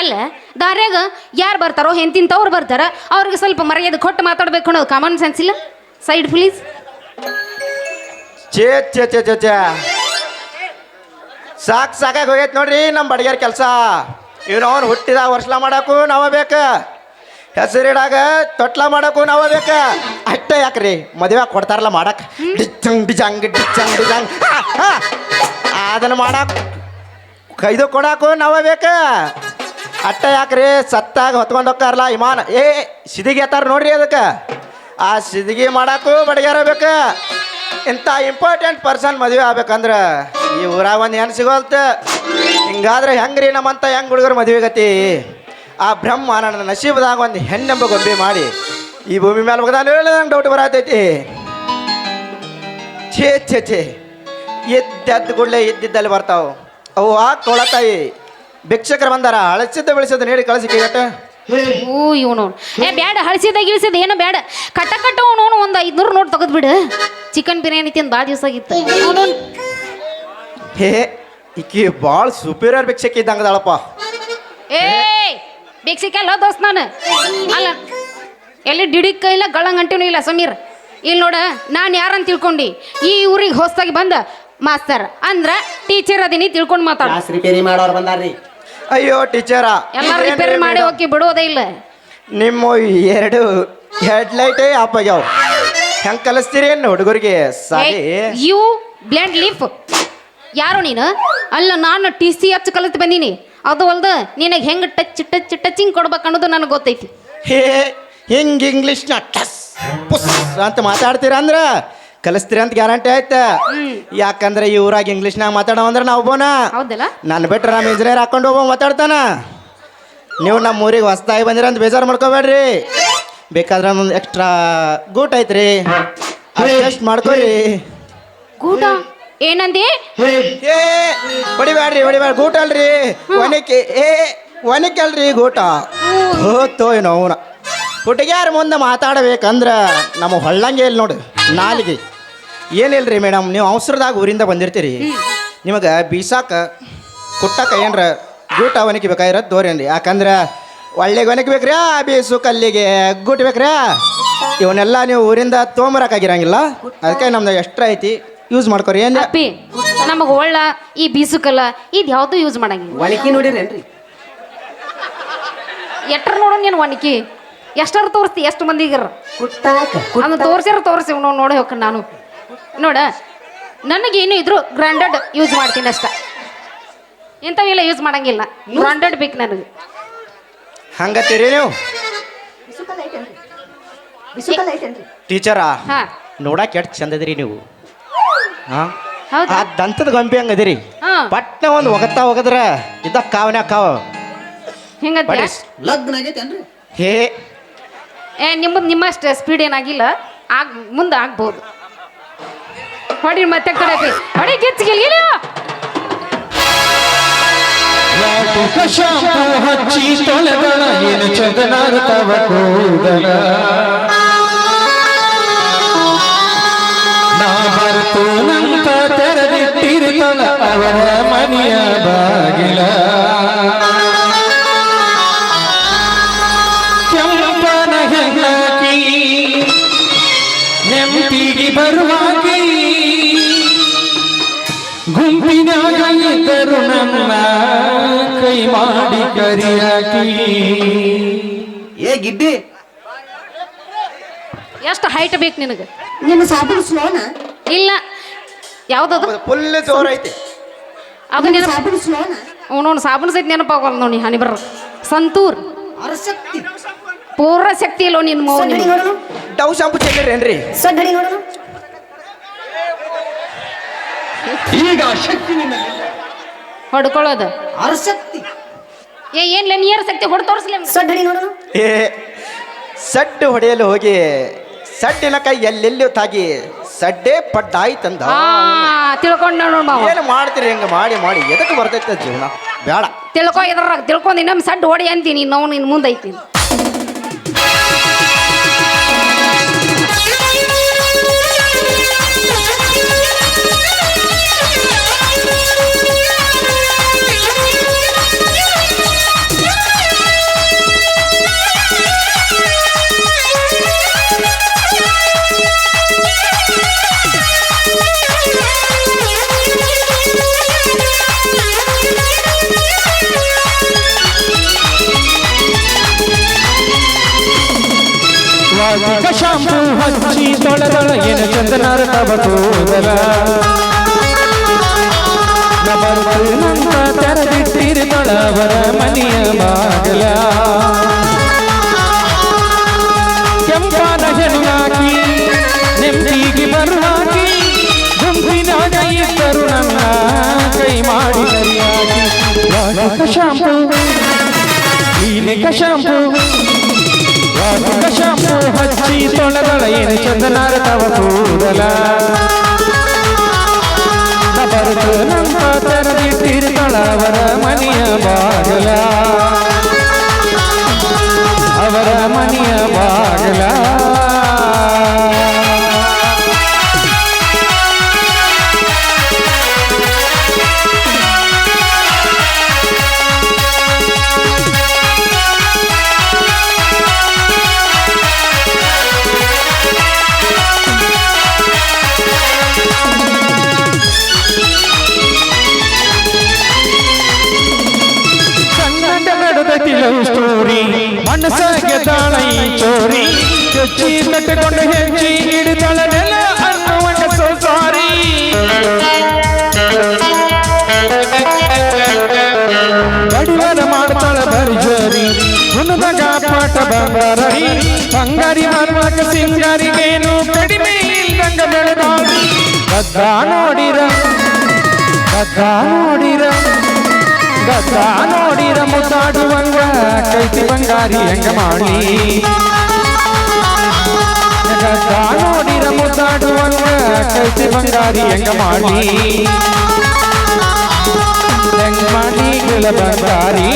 ಅಲ್ಲ ದಾರ್ಯಾಗ ಯಾರು ಬರ್ತಾರೋ ಹೆಂತಿಂತವ್ರು ಬರ್ತಾರ ಅವ್ರಿಗೆ ಸ್ವಲ್ಪ ಮರ್ಯಾದೆ ಕೊಟ್ಟು ಮಾತಾಡ್ಬೇಕು ಅನ್ನೋದು ಕಾಮನ್ ಸೆನ್ಸ್ ಇಲ್ಲ? ಸೈಡ್ ಪ್ಲೀಸ್ ಚೇ ಚೇ ಚೇ ಚೇ ಚೇ ಸಾಕ್ ಸಾಕಾಗಿ ಹೋಗೈತೆ ನೋಡ್ರಿ ನಮ್ಮ ಬಡಿಗೆರ್ ಕೆಲಸ. ಇವ್ನು ಅವ್ನು ಹುಟ್ಟಿದ ವರ್ಷಲ ಮಾಡಕ್ಕೂ ನಾವ ಬೇಕು. ಹೆಸರಿಡಾಗ ತೊಟ್ಲ ಮಾಡೋಕ್ಕೂ ನಾವ ಬೇಕ. ಅಷ್ಟ ಯಾಕ್ರಿ? ಮದುವೆ ಕೊಡ್ತಾರಲ್ಲ ಮಾಡಕ್. ಡಿಚಂಗ್ ಡಿಜಂಗ್ ಡಿಚಂಗ್ ಡಿಜಂಗ್. ಅದನ್ನ ಮಾಡಕ್ ಕೈದು ಕೊಡಾಕು ನಾವ ಬೇಕ. ಅಟ್ಟ ಯಾಕ್ರಿ? ಸತ್ತಾಗ ಹೊತ್ಕೊಂಡು ಹೋಗ್ತಾರಲ್ಲ ವಿಮಾನ ಏ ಸಿದಿಗೆ ಎತ್ತಾರ ನೋಡ್ರಿ ಅದಕ್ಕೆ. ಆ ಸಿದಿಗೆ ಮಾಡಕ್ಕೂ ಬಡಿಗಾರ ಬೇಕ. ಇಂಥ ಇಂಪಾರ್ಟೆಂಟ್ ಪರ್ಸನ್ ಮದುವೆ ಆಗ್ಬೇಕಂದ್ರೆ ಈ ಊರಾಗ ಒಂದು ಹೆಣ್ಣು ಸಿಗೋಲ್ತ. ಹಿಂಗಾದ್ರೆ ಹೆಂಗ್ರಿ ನಮ್ಮಂತ ಹೆಂಗ್ ಹುಡುಗರು ಮದುವೆ ಗತಿ ಆ ಬ್ರಹ್ಮ ನನ್ನ ನಸೀಬದಾಗ ಒಂದು ಹೆಣ್ಣೆಂಬ ಗೊಂಬೆ ಮಾಡಿ ಈ ಭೂಮಿ ಮೇಲೆ ಹೋಗದ ನಂಗೆ ಡೌಟ್ ಬರತೈತಿ. ಛೇ ಛೇ ಛೇ. ಎದ್ದೆದ್ದು ಕೂಡಲೇ ಇದ್ದಿದ್ದಲ್ಲಿ ಬರ್ತಾವ. ಅವು ಆ ಕೊಳತಾಯಿ ಭಿಕ್ಷಕರು ಬಂದಾರ ಅಳಸಿದ್ದ ಬೆಳೆಸಿದ ನೀಡಿ ಕಳಿಸಿ ಕೈಗಟ್ಟ. ಓ ಇವನು ಏ ಬ್ಯಾಡ ಹಳಸಿದ ಗಿಳಿಸಿದ ಏನು ಬ್ಯಾಡ. ಕಟ್ಟ ಕಟ್ಟ ಅವನು ಒಂದು ಐದ್ನೂರು ನೋಟ್ ತೆಗೆದ್ಬಿಡು ಚಿಕನ್ ಬಿರಿಯಾನಿ ತಿಂದು ಭಾಳ ದಿವಸ ಆಗಿತ್ತು. ಅವನು ಹೇ ಈಕಿ ಭಾಳ ಸುಪೀರಿಯರ್ ಭಿಕ್ಷಕಿ ಇದ್ದಂಗದಳಪ್ಪ ಏ ಭಿಕ್ಷಿಕಲ್ಲ ದೋಸ್ತ್ ನಾನು. ಅಲ್ಲ ಎಲ್ಲಿ ಡಿಡಿಕ್ಕ ಇಲ್ಲ ಗಳಂಗಂಟಿನೂ ಇಲ್ಲ ಸಮೀರ್. ಇಲ್ಲಿ ನೋಡ ನಾನು ಯಾರಂತ ತಿಳ್ಕೊಂಡು? ಈ ಊರಿಗೆ ಹೊಸದಾಗಿ ಬಂದ ಮಾಸ್ತರ್. ಅಂದ್ರ ಟೀಚರ್ ಅದೀನಿ ತಿಳ್ಕೊಂಡು ಮಾತಾಡ. ರಿಪೇರಿ ಮಾಡೋರು ಬಂದಾರ್ರಿ. ಅಯ್ಯೋ ಟೀಚರ ಎಲ್ಲ ರಿಪೇರಿ ಮಾಡಿ ಹೋಗಿ ಬಿಡೋದೇ ಇಲ್ಲ. ನಿಮ್ಮ ಎರಡು ಹೆಡ್ಲೈಟೇ ಆಪ್ ಆಗ್ಯಾವ ಹೆಂಗೆ ಕಲಿಸ್ತೀರಿ ಏನು ಹುಡುಗರಿಗೆ? ಸಾರಿ ಯು ಬ್ಲೆಂಡ್ ಲೀಫ್ ಯಾರು ನೀನು? ಅಲ್ಲ ನಾನು ಟಿ ಸಿ ಹಚ್ಚ ಕಲಿತು ಬಂದೀನಿ. ಅದು ಅಲ್ದ ನಿನಗೆ ಹೆಂಗೆ ಟಚ್ ಟಚ್ ಟಚಿಂಗ್ ಕೊಡ್ಬೇಕು ಅನ್ನೋದು ನನಗೆ ಗೊತ್ತೈತಿ. ಹೇ ಹಿಂಗೆ ಇಂಗ್ಲೀಷ್ನ ಟಸ್ ಪುಸ್ ಅಂತ ಮಾತಾಡ್ತೀರಾ ಅಂದ್ರ ಕಲಿಸ್ತೀರಿ ಅಂತ ಗ್ಯಾರಂಟಿ ಆಯ್ತ. ಯಾಕಂದ್ರೆ ಈ ಊರಾಗ ಇಂಗ್ಲೀಷ್ನಾಗ ಮಾತಾಡೋ ಅಂದ್ರೆ ನಾವು ಒಬ್ಬನ. ಹೌದಲ್ಲ? ನಾನು ಬಿಟ್ರೆ ನಮ್ಮ ಇಂಜಿನಿಯರ್ ಹಾಕೊಂಡು ಹೋಗೋ ಮಾತಾಡ್ತಾನ. ನೀವು ನಮ್ಮ ಊರಿಗೆ ಹೊಸ್ದಾಗಿ ಬಂದಿರ ಅಂತ ಬೇಜಾರು ಮಾಡ್ಕೋಬೇಡ್ರಿ. ಬೇಕಾದ್ರೆ ಒಂದು ಎಕ್ಸ್ಟ್ರಾ ಗೂಟ್ ಐತ್ರಿ. ಅಡ್ಜಸ್ಟ್ ಮಾಡ್ಕೊರಿ. ಗೂಟ? ಏನಂದಿ? ಏ ಹೊಡಿಬ್ಯಾಡ್ರಿ ಹೊಡಿಬ್ಯಾಡ ಗೂಟ ಅಲ್ರಿ. ಒನಕ್ಕೆ ಏ ಒನಕ್ಕೆ ಅಲ್ರಿ ಗೂಟ ಹೋತೋ ಏನೋ ಅವನ. ಹುಡುಗ್ಯಾರ ಮುಂದೆ ಮಾತಾಡಬೇಕಂದ್ರೆ ನಮ್ಮ ಹೊಳ್ಳಂಗೆ ಇಲ್ಲಿ ನೋಡಿ ನಾಲಿಗೆ. ಏನಿಲ್ರಿ ಮೇಡಮ್ ನೀವು ಅವಸರದಾಗ ಊರಿಂದ ಬಂದಿರ್ತೀರಿ. ನಿಮಗೆ ಬೀಸಾಕ ಕುಟ್ಟಕ ಏನರ ಗೂಟ ಒನಕಿ ಬೇಕಾಗಿರೋದು ತೋರೇನ್ರಿ ಯಾಕಂದ್ರೆ ಒಳ್ಳೆಗೆ ಒನಕೆ ಬೇಕ್ರಿ ಆ ಬೀಸು ಕಲ್ಲಿಗೆ ಗೂಟ್ ಬೇಕ್ರಾ. ಇವನ್ನೆಲ್ಲ ನೀವು ಊರಿಂದ ತೊಗೊಂಬರಕ್ಕಾಗಿರಂಗಿಲ್ಲ ಅದಕ್ಕೆ ನಮ್ದು ಎಷ್ಟ್ರ ಐತಿ ಯೂಸ್ ಮಾಡ್ಕೊರಿ. ಏನು ಅಪ್ಪಿ ನಮಗೆ ಒಳ್ಳ ಈ ಬೀಸುಕಲ್ಲ ಇದು ಯಾವುದು ಯೂಸ್ ಮಾಡಂಗಿಲ್ಲ. ಒಣಕಿ ನೋಡಿರೇನ್ರಿ? ಎಟ್ರ ನೋಡು ನೀನು ಒಣಕಿ? ಎಷ್ಟರ ತೋರಿಸ್ತಿ ಎಷ್ಟು ಮಂದಿಗಿರ? ಕುಟ್ಟಾಕ ಅದನ್ನ ತೋರ್ಸಿರ ತೋರಿಸಿ ನಾವು ನೋಡಿ ಹೋಗ ನಾನು. ನೋಡ ನನಗೇನು ಇದ್ರು ಗ್ರಾಂಡೆಡ್ ಯೂಸ್ ಮಾಡ್ತೀನಿ ಅಷ್ಟ. ಇಂಥವೆಲ್ಲ ಯೂಸ್ ಮಾಡಂಗಿಲ್ಲ. ಗ್ರಾಂಡೆಡ್ ಬೇಕು ನನಗೆ. ಹಂಗತ್ತೀರಿ ನೀವು? ಟೀಚರಾ ಹಾ. ನೋಡಕ್ಕೆ ಎಷ್ಟು ಚಂದದಿರಿ ನೀವು. ಹಾ? ಹೌದಾ? ಆ ದಂತದ ಗೊಂಬೆ ಹಂಗದಿರಿ ಹಾ. ಪಟ್ನ ಒಂದು ಒಗತ್ತಾ ಒಗದ್ರ ಇದ್ದ ಕಾವನ ಕಾವ. ಹೆಂಗಂತ ಬಡಿಸ್ ಲಗ್ನ ಆಗೈತೇನ್ರಿ ಹೇ. ಏ ನಿಮ್ಮದು ನಿಮ್ಮಷ್ಟು ಸ್ಪೀಡ್ ಏನಾಗಿಲ್ಲ. ಆಗ ಮುಂದೆ ಆಗ್ಬೋದು. ಹೊಡಿ ಮತ್ತೆ ಕಡೆ ಐತಿ. ಹೊಡಿ ಶಾಂಪು ಹಚ್ಚಿ ತೊಳೆಗಳ ಏನು ಚಂದನಾರ್ತವ ಕೂದಲ ನಾ ಬರ್ತು ನಂತ ತೆರೆದಿಟ್ಟಿರುತ್ತಲ, ಅವರ ಏ ಗಿಡ್ಡಿ ಎಷ್ಟು ಹೈಟ್ ಬೇಕು ನಿನಗೆ? ನಿನ್ನ ಸಾಬೂನು ಸ್ಲೋನ? ಇಲ್ಲ. ಯಾವ್ದದು? ಫುಲ್ ಜೋರ್ ಐತಿ. ಅದು ನಿನ್ನ ಸಾಬೂನು ಸ್ಲೋನ? ಅವನವನು ಸಾಬೂನು ಸಹಿತ ನೆನಪಾಗಲ್ಲ ನೋಡಿ ಹನಿ ಬರ್ರ. ಸಂತೂರ್. ಅರಶಕ್ತಿ. ಪೂರ್ಣ ಶಕ್ತಿ ಇಲ್ಲೋ ನಿನ್ನ ಮೌ ಡೌ ಡವ್ ಶಾಂಪು ಚೆಲ್ಲಿರೇನ್ರಿ ಸೊಡ್ಡಡಿ ನೋಡೋಣ ಈಗ ಶಕ್ತಿ ನಿನ್ನ ಹೊಡ್ಕೊಳ್ಳೋದು. ಅರಸಕ್ತಿ ಏ ಏನ್ಲ ನೀರ್ ಶಕ್ತಿ ಹೊಡ್ ತೋರಿಸ್ಲಿ ಸಡ್ಡಿ ನೋಡು ಏ ಸಡ್ಡು ಹೊಡೆಯಲು ಹೋಗಿ ಸಡ್ಡಿನ ಕೈ ಎಲ್ಲೆಲ್ಲೂ ತಾಗಿ ಸಡ್ಡೆ ಪಡ್ಡಾಯ್ತಂದ ತಿಳ್ಕೊಂಡು ತಿಳ್ಕೊಂಡ್ ನೋಡು ಮಾವ. ಏನು ಮಾಡ್ತೀರಿ ಹಿಂಗೆ ಮಾಡಿ ಮಾಡಿ ಎದಕ್ಕೆ ಬರ್ತೈತೆ ಜೀವನ? ಬೇಡ. ತಿಳ್ಕೊ ಇದ್ರಾಗ ತಿಳ್ಕೊಂಡು ಇನ್ನೊಮ್ಮೆ ಸಡ್ಡು ಹೊಡಿ ಅಂತೀನಿ ನಾವು ನಿನ್ನ ಮುಂದೆ ತವ ಸೋದರ ನಂತ ತೆರೆದಿಟ್ಟಿರಿ ತೊಳವರ ಮನೆಯ ಬಾಗಲ ಕೆಂಪಾದ ಶನುಗಾಕಿ ನೆಮ್ಮದಿಗೆ ಬರುವಾಕಿ ಗುಂಪಿನ ಕೈಯಿಟ್ಟರು ನನ್ನ ಕೈ ಮಾಡಿ ಕರಿಯಾಗಿ ಶಾಂಪು ನೀಲಿಕ ಶಾಂಪು ಶಾಂಪು ಹಚ್ಚಿ ತೊಳೆದಳ ಏನು ಚಂದನಾರ ತವ ಕೂದಲ ಬರುತ್ತ ತರದಿ ತೆರೆದಿಟ್ಟಿರ್ತಾಳ ಅವರ ಮನೆಯ ಬಾಗಲ ಅವರ ಮನೆಯ ಬಾಗಲ. ಚೊಚ್ಚಿ ಕಟ್ಟಿಕೊಂಡು ಹೆಜ್ಜಿ ಹಿಡಿದಳ ನೆಲ ಅನ್ನುವಂಗ ಸೋ ಸಾರಿ ಬಡಿವಾರ ಮಾಡ್ತಾಳ ಭರ್ಜರಿ ಹುನದಾಗ ಪಾಠ ಬಂಗಾರಿ ಬಂಗಾರಿ ಮರುವಾಗ ಸಿಂಗಾರಿಗೇನು ಕಡಿಮೆ ಇಲ್ದಂಗ ಬೆಳೆದಾಡಿ ಗದ್ದ ನೋಡಿರ ಗದ್ದ ನೋಡಿರ ಗದ್ದ ನೋಡಿರ ಮುದ್ದಾಡುವಂಗ ಕೈತಿ ಬಂಗಾರಿ ಹೆಂಗ ಮಾಡಿ ಮುದ್ದಾಡುವಂಗ ಕೈತಿ ಬಂಗಾರಿ ಹೆಂಗ ಮಾಡಿ? ಹೆಂಗ ಮಾಡಿ? ಬಂಗಾರಿ.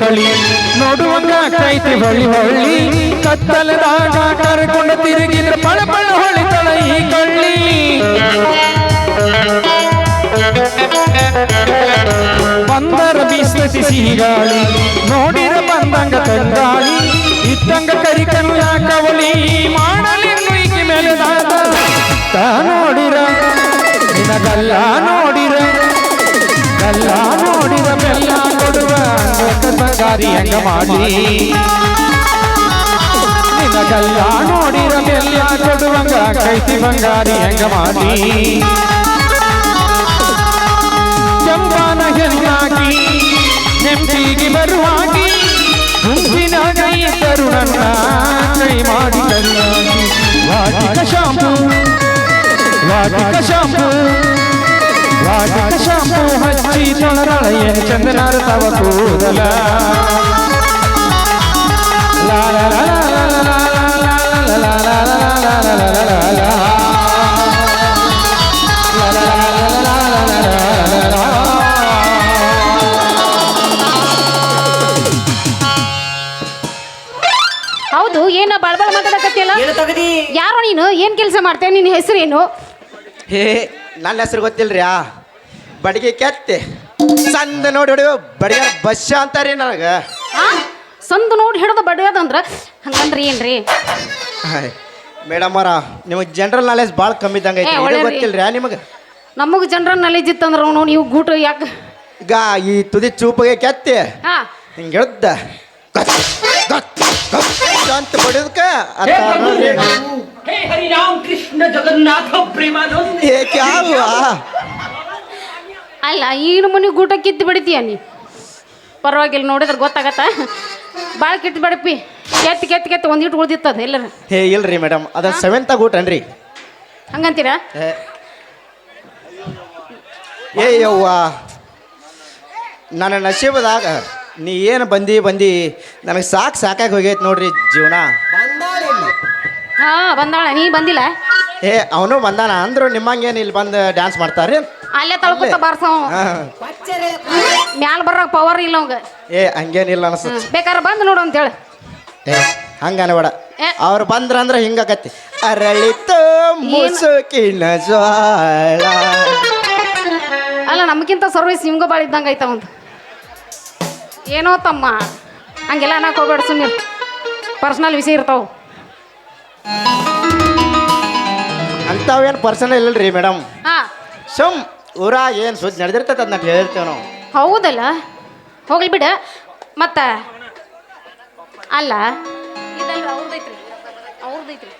ಕಳಿ ನೋಡುವಂಗ ಕೈತಿ ಹೊಳ್ಳಿ ಹೊಳ್ಳಿ. ಕತ್ತಲದಾಗ ಕರ್ಕೊಂಡು ತಿರುಗಿದ್ರ ಪಳ ಪಳ ಹೊಳಿತಳ ಈ ಕಳ್ಳಿ. ಬಂದರ ಬೀಸತಿ ಸಿಹಿಗಾಳಿ ನೋಡಿರ ಬಂದಂಗ ತಂಗಾಳಿ ಇದ್ದಂಗ ಕರಿ ಯಾಕವಳಿ ಮಾಡಲಿ ಮೇಲೆ ದಾದ. ತಾ ನೋಡಿರ, ನಿನಗಲ್ಲ ದಾರಿ ಹೆಂಗ ಮಾಡಿ ನಿನ್ನ ಕಲ್ಲ ನೋಡಿರಲೆಲ್ಲ ಕೊಡುವಂಗ ಕೈತಿ ಬಂಗಾರಿ ಹೆಂಗ ಮಾಡಿ ಚಂಪಾನ ಹೆಲ್ಲಾಗಿ ನೆಂಪಿಗೆ ಬರುವಾಗಿ ಗುಂಪಿನ ಕೈ ತರುಣನ್ನ ಕೈ ಮಾಡಿ ತರುಣಿ ವಾಟಿಕ ಶಾಂಪು ವಾಟಿಕ ಶಾಂಪು ಹೌದು ಏನ ಬಾಳ್ ಬಾಳ್ ಮಾತಾಡಕತ್ತಿಲ್ಲ ಯಾರೋ ನೀನು? ಏನ್ ಕೆಲಸ ಮಾಡ್ತೇನೆ ನಿನ್ನ ಹೆಸರೇನು? ಹೇ ನನ್ನ ಹೆಸರು ಗೊತ್ತಿಲ್ರಿಯಾ? ಬಡಿಗೆ ಕೆತ್ತೆ ಸಂದ ನೋಡಿ ಹೊಡಿಯೋ ಬಡಿಗಾರ ಬಸ್ಸ ಅಂತಾರಿ ನನಗೆ ಆ ಸಂದು ನೋಡಿ ಹಿಡ್ದು ಬಡಿಯೋದಂದ್ರ ಹಂಗಂದ್ರ ಏನ್ರಿ ಮೇಡಮ್ ಅವರ ನಿಮಗೆ ಜನರಲ್ ನಾಲೆಜ್ ಭಾಳ ಕಮ್ಮಿ ಇದ್ದಂಗೆ ಐತಿ ಏ, ಇದು ಒಳ್ಳೆ ರೀ. ಗೊತ್ತಿಲ್ರಿ ಆ ನಿಮಗೆ ನಮಗ್ ಜನರಲ್ ನಾಲೆಜ್ ಇತ್ತಂದ್ರ ಅವನು ನೀವು ಗೂಟ ಯಾಕೆ ಈಗ ಈ ತುದಿ ಚೂಪಿಗೆ ಕೆತ್ತಿ ಹಾ ಹಿಂಗೆ ಹೇಳ್ದ ಅಂತ ಬಡಿಯೋದಕ್ಕ हे हरिराम कृष्ण जगन्नाथ प्रेमानंद ಏಕೆ ಯಾವ ಅಲ್ಲ ಈಗಿನ ಮನೆ ಗೂಟ ಕಿತ್ತು ಬಿಡ್ತೀಯ ನೀ? ಪರವಾಗಿಲ್ಲ ನೋಡಿದ್ರೆ ಗೊತ್ತಾಗತ್ತ? ಭಾಳ ಕಿತ್ತು ಬಿಡಪ್ಪಿ. ಕೆತ್ತು ಕೆತ್ತು ಕೆತ್ತು ಒಂದಿಟ್ಟು ಉಳ್ದಿತ್ತದ ಎಲ್ಲ ಹೇ ಇಲ್ರಿ ಮೇಡಮ್ ಅದ ಸೆವೆಂತಾಗ ಊಟನ್ರಿ ಹಂಗಂತೀರಾ? ಏ ಏ ಯವ್ವ. ನನ್ನ ನಶೀಬದಾಗ ನೀ ಏನು ಬಂದಿ ಬಂದಿ ನನಗೆ ಸಾಕು ಸಾಕಾಗಿ ಹೋಗೈತೆ ನೋಡ್ರಿ ಜೀವನ. ಹಾ ಬಂದಾಳ ನೀ ಬಂದಿಲ್ಲ? ಏ ಅವನು ಬಂದಾನ ಅಂದ್ರು ನಿಮ್ಮಂಗೇನು ಇಲ್ಲಿ ಬಂದು ಡ್ಯಾನ್ಸ್ ಮಾಡ್ತಾರೆ ಅಲ್ಲೇ ತಳ್ಕೊತ ಬಾರ್ಸವ ಮ್ಯಾಲ ಬರೋಕೆ ಪವರ್ ಇಲ್ಲ ಅವಂಗ. ಏ ಹಂಗೇನಿಲ್ಲ ಅನ್ಸುತ್ತೆ. ಬೇಕಾದ್ರೆ ಬಂದು ನೋಡು ಅಂತೇಳಿ ಏ ಹಂಗ ಅನ್ಬೇಡ. ಏ. ಅವ್ರು ಬಂದ್ರ ಅಂದ್ರೆ ಹಿಂಗಾಗತ್ತಿ ಅರಳಿತ ಮುಸುಕಿನ ಜ್ವಾಳ. ಅಲ್ಲ ನಮಗಿಂತ ಸರ್ವಿಸ್ ನಿಮ್ಗ ಭಾಳ ಇದ್ದಂಗೆ ಐತ ಒಂದು ಏನೋ ತಮ್ಮ. ಹಂಗೆಲ್ಲ ಅನ್ನಕ್ಕೆ ಹೋಗ್ಬೇಡ ಸುಮ್ಮನೆ ಪರ್ಸ್ನಲ್ ವಿಷಯ ಇರ್ತಾವ. ಅಂಥವೇನು ಪರ್ಸನಲ್ ಇಲ್ಲರಿ ಮೇಡಮ್. ಹಾಂ. ಸುಮ್ ಊರ ಏನು ಸುದ್ದಿ ನಡೆದಿರ್ತೈತೆ ಅದನ್ನ ಹೇಳ್ತೇವೆ ನಾವು. ಹೌದಲ್ಲ? ಹೋಗ್ಲಿ ಬಿಡ. ಮತ್ತ? ಅಲ್ಲ? ಇದಲ್ರಿ ಅವ್ರದೈತ್ರಿ. ಅವ್ರದೈತ್ರಿ.